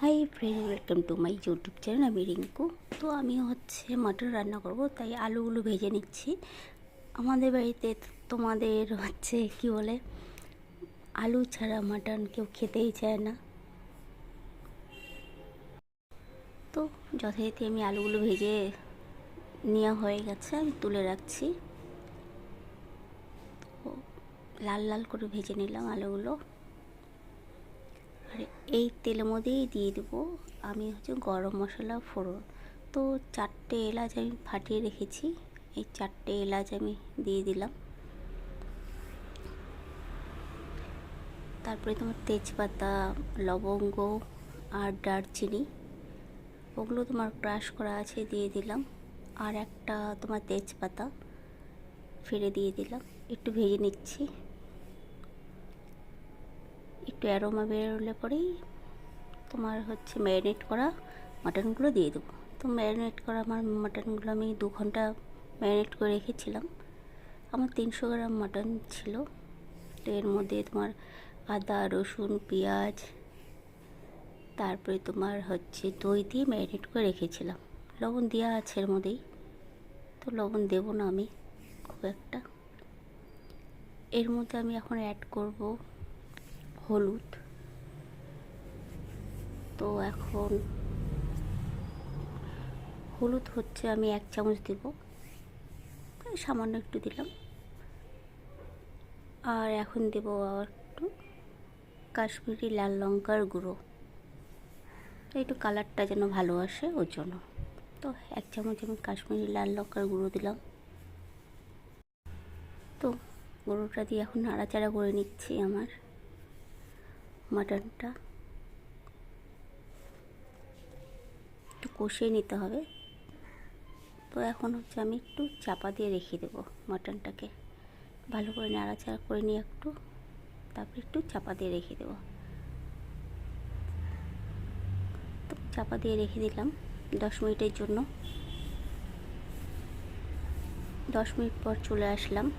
Hi friend welcome to my YouTube channel আমি রিঙ্কু। তো আমি হচ্ছে মাটন রান্না করব, তাই আলুগুলো ভেজে নিচ্ছি। আমাদের বাড়িতে তোমাদের হচ্ছে কি বলে, আলু ছাড়া মাটন কেউ খেতেই চায় না। তো যথারীতি আমি আলুগুলো ভেজে নেওয়া হয়ে গেছে, আমি তুলে রাখছি। লাল লাল করে ভেজে নিলাম আলুগুলো। আর এই তেলের মধ্যেই দিয়ে দেবো। আমি হচ্ছে গরম মশলা, ফোড়ন। তো চারটে এলাচ আমি ফাটিয়ে রেখেছি। এই চারটে এলাচ আমি দিয়ে দিলাম। তারপরে তোমার তেজপাতা, লবঙ্গ আর দারচিনি, ওগুলো তোমার ক্রাশ করা আছে দিয়ে দিলাম। আর একটা তোমার তেজপাতা ফিরে দিয়ে দিলাম। একটু ভেজে নিচ্ছি। একটু অ্যারোমা বেরোলে পরেই তোমার হচ্ছে ম্যারিনেট করা মাটনগুলো দিয়ে দেবো। তো ম্যারিনেট করা আমার মাটনগুলো আমি দু ঘণ্টা ম্যারিনেট করে রেখেছিলাম। আমার তিনশো গ্রাম মাটন ছিল। তো এর মধ্যে তোমার আদা, রসুন, পেঁয়াজ, তারপরে তোমার হচ্ছে দই দিয়ে ম্যারিনেট করে রেখেছিলাম। লবণ দেওয়া আছে এর মধ্যেই। তো লবণ দেবো না আমি, খুব একটা। এর মধ্যে আমি এখন অ্যাড করব হলুদ। তো এখন হলুদ হচ্ছে আমি এক চামচ দেব। সামান্য একটু দিলাম। আর এখন দেব আবার একটু কাশ্মীরি লাল লঙ্কার গুঁড়ো। তো একটু কালারটা যেন ভালো আসে ওর জন্য। তো এক চামচ আমি কাশ্মীরি লাল লঙ্কার গুঁড়ো দিলাম। তো গুঁড়োটা দিয়ে এখন নাড়াচাড়া করে নিচ্ছি আমার। মাটনটা। একটু কষিয়ে নিতে হবে। তো এখন হচ্ছে আমি একটু চাপা দিয়ে রেখে দেবো মাটনটাকে। ভালো করে নাড়াচাড়া করে নিয়ে একটু, তারপরে একটু চাপা দিয়ে রেখে দেবো। তো চাপা দিয়ে রেখে দিলাম দশ মিনিটের জন্য। দশ মিনিট পর চলে আসলাম।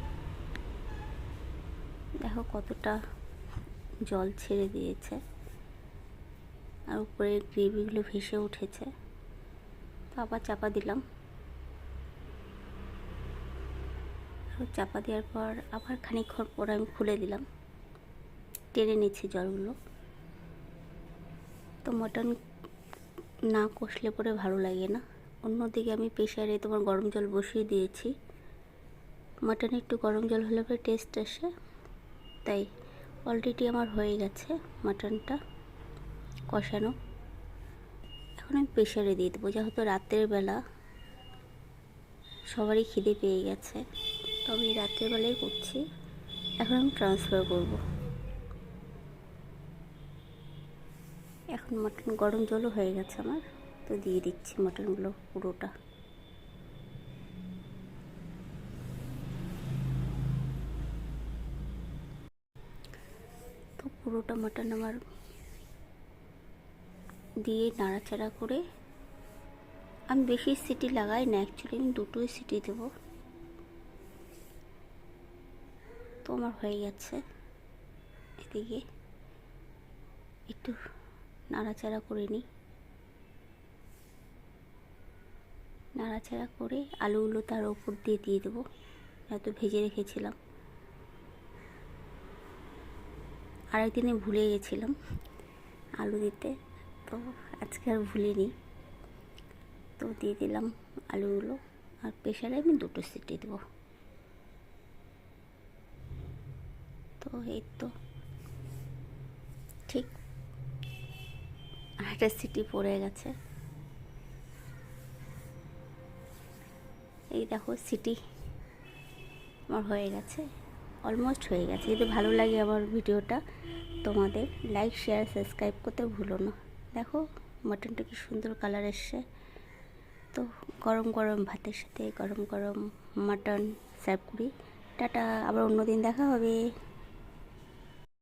দেখো কতটা জল ছেড়ে দিয়েছে আর উপরে গ্রেভিগুলো ভেসে উঠেছে। তো আবার চাপা দিলাম। চাপা দেওয়ার পর আবার খানিকক্ষণ পর আমি খুলে দিলাম। টেনে নিচ্ছে জলগুলো। তো মটন না কষলে পরে ভালো লাগে না। অন্যদিকে আমি প্রেশারে তোমার গরম জল বসিয়ে দিয়েছি। মাটনে একটু গরম জল হলে পরে টেস্ট আসে, তাই অলরেডি আমার হয়ে গেছে মাটনটা কষানো। এখন আমি প্রেশারে দিয়ে দেবো, যেহেতু রাতের বেলা সবারই খিদে পেয়ে গেছে, তো আমি রাতের বেলায় করছি। এখন আমি ট্রান্সফার করব। এখন মাটন গরম জলও হয়ে গেছে আমার, তো দিয়ে দিচ্ছি মাটনগুলো পুরোটা তো পুরোটা মাটন আমার দিয়ে নাড়াচাড়া করে আমি বেশি সিটি লাগাই না অ্যাকচুয়ালি আমি দুটোই সিটি দেবো। তো আমার হয়ে গেছে। এদিকে একটু নাড়াচাড়া করে নিই। নাড়াচাড়া করে আলুগুলো তার ওপর দিয়ে দিয়ে দেবো। এত ভেজে রেখেছিলাম। আরেকদিনে ভুলে গেছিলাম আলু দিতে, তো আজকে আর ভুলিনি। তো দিয়ে দিলাম আলুগুলো, আর প্রেশারে আমি দুটো সিটি দেবো। তো এই তো, ঠিক। একটা সিটি পড়ে গেছে। এই দেখো সিটি, আমার হয়ে গেছে। অলমোস্ট হয়ে গেছে। যদি ভালো লাগে আমার ভিডিওটা, তোমাদের লাইক শেয়ার সাবস্ক্রাইব করতে ভুলো না। দেখো মাটনটা কি সুন্দর কালার এসছে। তো গরম গরম ভাতের সাথে গরম গরম মাটন সার্ভ করি। টাটা, আবার অন্যদিন দেখা হবে।